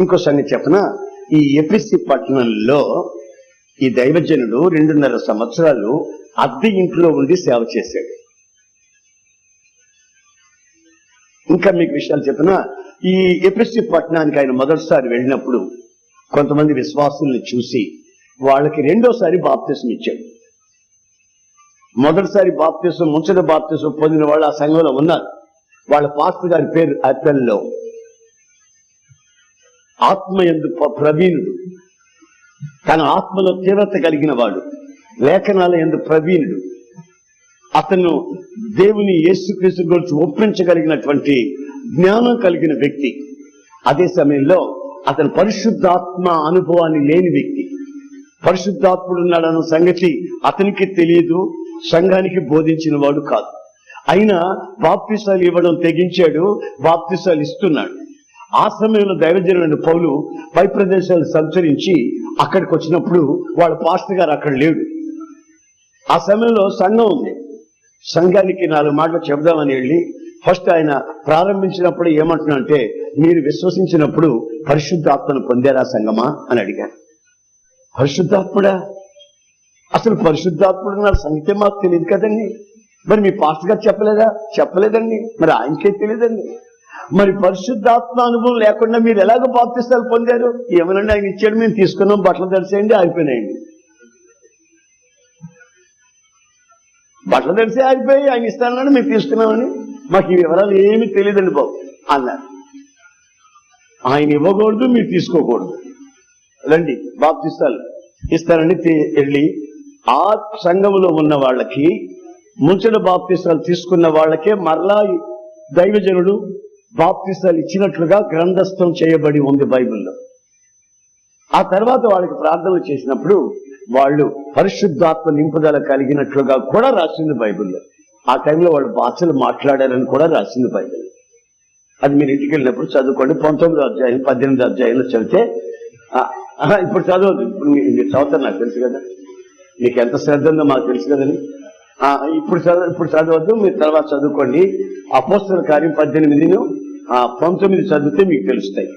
ఇంకో సంగతి చెప్పన? ఈ ఎపిసి పట్టణంలో ఈ దైవజనుడు రెండున్నర సంవత్సరాలు అద్దె ఇంట్లో ఉండి సేవ చేశాడు. ఇంకా మీకు విషయాలు చెప్పిన? ఈ ఎపిసి పట్టణానికి ఆయన మొదటిసారి వెళ్ళినప్పుడు కొంతమంది విశ్వాసుల్ని చూసి వాళ్ళకి రెండోసారి బాప్తిసం ఇచ్చాడు. మొదటిసారి బాప్తిసం ముంచట బాప్తిసం పొందిన వాళ్ళు ఆ సంఘంలో ఉన్నారు. వాళ్ళ పాస్టర్ గారి పేరు అతల్లో ఆత్మ ఎందు ప్రవీణుడు. తన ఆత్మలో తీవ్రత కలిగిన వాడు లేఖనాల ఎందు ప్రవీణుడు. అతను దేవుని యేసుక్రీస్తు గురించి ఒప్పించగలిగినటువంటి జ్ఞానం కలిగిన వ్యక్తి. అదే సమయంలో అతను పరిశుద్ధాత్మ అనుభవాన్ని లేని వ్యక్తి. పరిశుద్ధాత్ముడు ఉన్నాడన్న సంగతి అతనికి తెలియదు సంఘానికి బోధించిన వాడు కాదు. అయినా బాప్తిసాలు ఇవ్వడం తెగించాడు బాప్తిసాలు ఇస్తున్నాడు. ఆ సమయంలో దైవజనమైన పౌలు పై ప్రదేశాలు సంచరించి అక్కడికి వచ్చినప్పుడు వాళ్ళ పాస్టర్ గారు అక్కడ లేడు. ఆ సమయంలో సంఘం ఉంది. సంఘానికి నాలుగు మాటలు చెప్దామని వెళ్ళి ఫస్ట్ ఆయన ప్రారంభించినప్పుడు ఏమంటున్నాడంటే మీరు విశ్వసించినప్పుడు పరిశుద్ధాత్మను పొందారా సంగమా అని అడిగారు పరిశుద్ధాత్ముడా? అసలు పరిశుద్ధాత్ముడు నా సంగతి మాకు తెలియదు కదండి. మరి మీ పాస్టర్ గారు చెప్పలేదా? చెప్పలేదండి. మరి ఆయనకే తెలియదండి. మరి పరిశుద్ధాత్మ అనుభవం లేకుండా మీరు ఎలాగ బాప్తిస్తాలు పొందారు? ఏమనండి ఆయన ఇచ్చాడు మేము తీసుకున్నాం బట్టలు తెరిచేయండి ఆగిపోయినాయండి. బట్టలు తెరిసే ఆగిపోయి ఆయన ఇస్తానని మేము తీసుకున్నామని. మాకు ఈ వివరాలు ఏమీ తెలియదండి బాబు అన్నారు. ఆయన ఇవ్వకూడదు మీరు తీసుకోకూడదు. రండి బాప్తిస్తాలు. ఇస్తారని వెళ్ళి ఆ సంఘములో ఉన్న వాళ్ళకి ముంచడ బాప్తిస్తాలు తీసుకున్న వాళ్ళకే మరలా దైవజనుడు బాప్తిసాలు ఇచ్చినట్లుగా గ్రంథస్థం చేయబడి ఉంది బైబిల్లో. ఆ తర్వాత వాళ్ళకి ప్రార్థనలు చేసినప్పుడు వాళ్ళు పరిశుద్ధాత్మ నింపుదల కలిగినట్లుగా కూడా రాసింది బైబిల్లో. ఆ టైంలో వాళ్ళు భాషలు మాట్లాడారని కూడా రాసింది బైబిల్. అది మీరు ఇంటికి వెళ్ళినప్పుడు చదువుకోండి. పంతొమ్మిదో అధ్యాయం పద్దెనిమిది అధ్యాయంలో చదివితే ఆహా, ఇప్పుడు చదవద్దు. ఇప్పుడు మీ- మీరు చదువుతారు నాకు తెలుసు కదా. మీకు ఎంత శ్రద్ధ ఉందో మాకు తెలుసు కదండి. ఆ, ఇప్పుడు చదువు ఇప్పుడు చదవద్దు. మీరు తర్వాత చదువుకోండి. అపోస్తుల కార్యం పద్దెనిమిదిను ఆ, పంతొమ్మిది చదివితే మీకు తెలుస్తాయి.